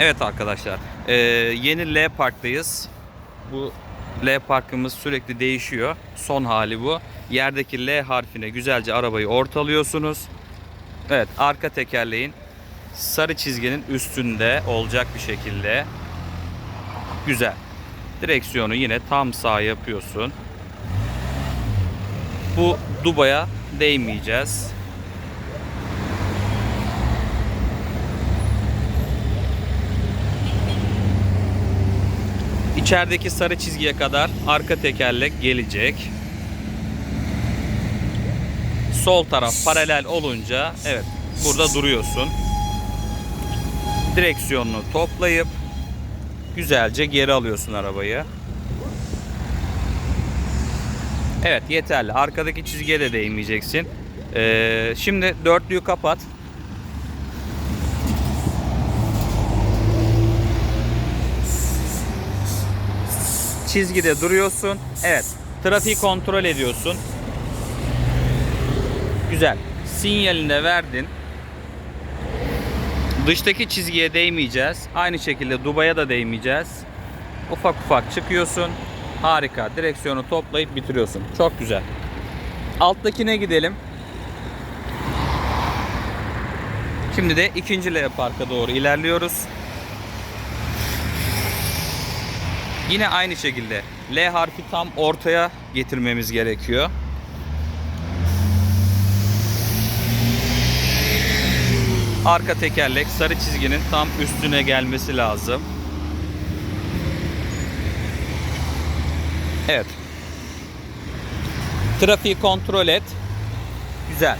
Evet arkadaşlar, e, yeni L Park'tayız. Bu L Park'ımız sürekli değişiyor. Son hali bu. Yerdeki L harfine güzelce arabayı ortalıyorsunuz. Evet, arka tekerleğin sarı çizginin üstünde olacak bir şekilde. Güzel. Direksiyonu yine tam sağ yapıyorsun. Bu dubaya değmeyeceğiz. İçerideki sarı çizgiye kadar arka tekerlek gelecek. Sol taraf paralel olunca evet burada duruyorsun. Direksiyonunu toplayıp güzelce geri alıyorsun arabayı. Evet yeterli. Arkadaki çizgiye de değmeyeceksin. Ee, şimdi dörtlüyü kapat. Çizgide duruyorsun. Evet. Trafiği kontrol ediyorsun. Güzel. Sinyalini verdin. Dıştaki çizgiye değmeyeceğiz. Aynı şekilde dubaya da değmeyeceğiz. Ufak ufak çıkıyorsun. Harika. Direksiyonu toplayıp bitiriyorsun. Çok güzel. Alttakine gidelim. Şimdi de ikinci L parka doğru ilerliyoruz. Yine aynı şekilde L harfi tam ortaya getirmemiz gerekiyor. Arka tekerlek sarı çizginin tam üstüne gelmesi lazım. Evet. Trafiği kontrol et. Güzel.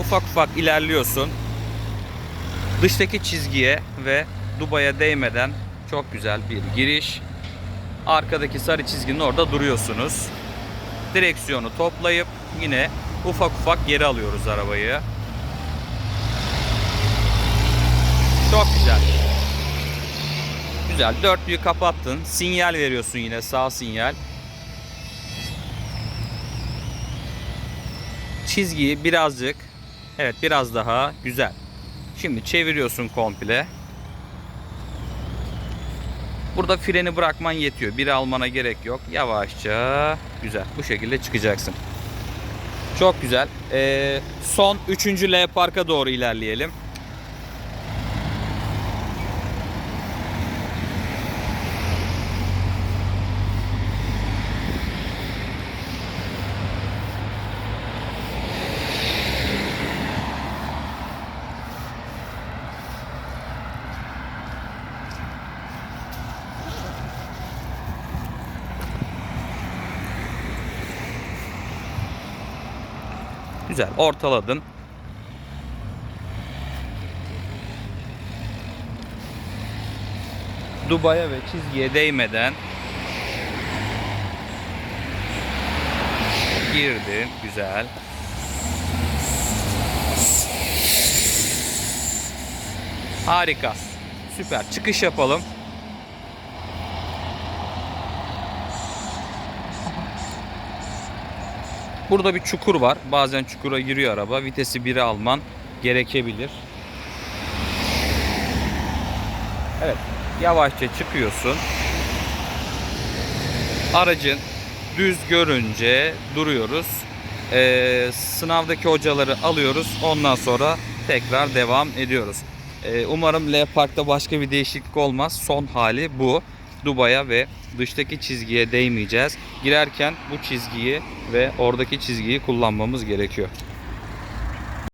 Ufak ufak ilerliyorsun. Dıştaki çizgiye ve dubaya değmeden çok güzel bir giriş. Arkadaki sarı çizginin orada duruyorsunuz. Direksiyonu toplayıp yine ufak ufak geri alıyoruz arabayı. Çok güzel. Güzel. Dörtlüyü kapattın. Sinyal veriyorsun yine sağ sinyal. Çizgiyi birazcık evet biraz daha güzel. Şimdi çeviriyorsun komple. Burada freni bırakman yetiyor. Biri almana gerek yok. Yavaşça güzel. Bu şekilde çıkacaksın. Çok güzel. Ee, son 3. L parka doğru ilerleyelim. Güzel. Ortaladın. Dubaya ve çizgiye değmeden girdin. Güzel. Harika. Süper. Çıkış yapalım. Burada bir çukur var. Bazen çukura giriyor araba. Vitesi 1'e alman gerekebilir. Evet. Yavaşça çıkıyorsun. Aracın düz görünce duruyoruz. Ee, sınavdaki hocaları alıyoruz. Ondan sonra tekrar devam ediyoruz. Ee, umarım L Park'ta başka bir değişiklik olmaz. Son hali bu. Dubaya ve dıştaki çizgiye değmeyeceğiz. Girerken bu çizgiyi ve oradaki çizgiyi kullanmamız gerekiyor.